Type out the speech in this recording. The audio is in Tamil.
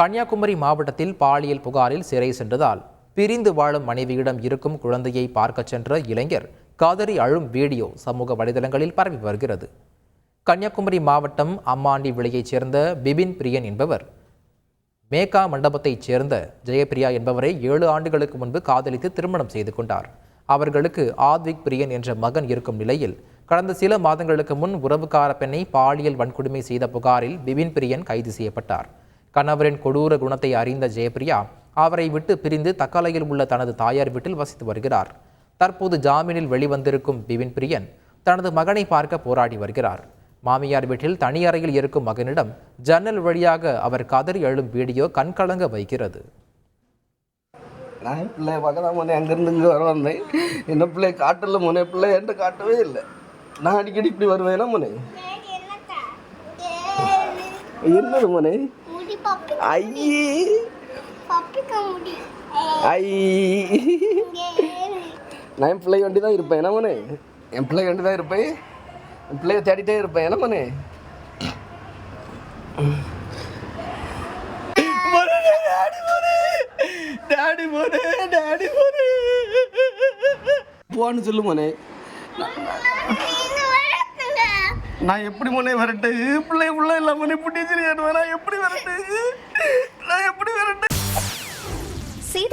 கன்னியாகுமரி மாவட்டத்தில் பாலியல் புகாரில் சிறை சென்றதால் பிரிந்து வாழும் மனைவியிடம் இருக்கும் குழந்தையை பார்க்கச் சென்ற இளைஞர் காதறி அழும் வீடியோ சமூக வலைதளங்களில் பரவி வருகிறது. கன்னியாகுமரி மாவட்டம் அம்மாண்டி விலையைச் சேர்ந்த பிபின் பிரியன் என்பவர் மேகா மண்டபத்தைச் சேர்ந்த ஜெயபிரியா என்பவரை ஏழு ஆண்டுகளுக்கு முன்பு காதலித்து திருமணம் செய்து கொண்டார். அவர்களுக்கு ஆத்விக் பிரியன் என்ற மகன் இருக்கும் நிலையில் கடந்த சில மாதங்களுக்கு முன் உறவுக்கார பெண்ணை பாலியல் வன்கொடுமை செய்த புகாரில் பிபின் பிரியன் கைது செய்யப்பட்டார். கணவரின் கொடூர குணத்தை அறிந்த ஜெயபிரியா அவரை விட்டு பிரிந்து தக்கலையில் உள்ள தனது தாயார் வீட்டில் வசித்து வருகிறார். தற்போது ஜாமீனில் வெளிவந்திருக்கும் பிபின் பிரியன் தனது மகனை பார்க்க போராடி வருகிறார். மாமியார் வீட்டில் தனி அறையில் இருக்கும் மகனிடம் ஜன்னல் வழியாக அவர் கதறி எழும் வீடியோ கண்கலங்க வைக்கிறது. நான் என் பிள்ளைய பார்க்க தான் முன்னே அங்கேருந்து இங்கே வர வந்தேன். என்ன பிள்ளைய காட்டல முன்னே பிள்ளை என்கிட்ட காட்டவே இல்லை. நான் அடிக்கடி இப்படி வருவேனா முனே என்னது முனே ஐயே. ஐ நான் என் பிள்ளை வண்டி தான் இருப்பேன். என்ன முனே? என் பிள்ளை வண்டி தான் இருப்பேன். என் பிள்ளைய தேடிட்டே இருப்பேன். என்ன முனே? டாடி போனே டாடி போனே போன்னு சொல்லு மோனே. நான் எப்படி மோனே வரட்டு? பிள்ளை பிள்ளை இல்லாம மோனே. புட்டி நான் எப்படி வரட்டு?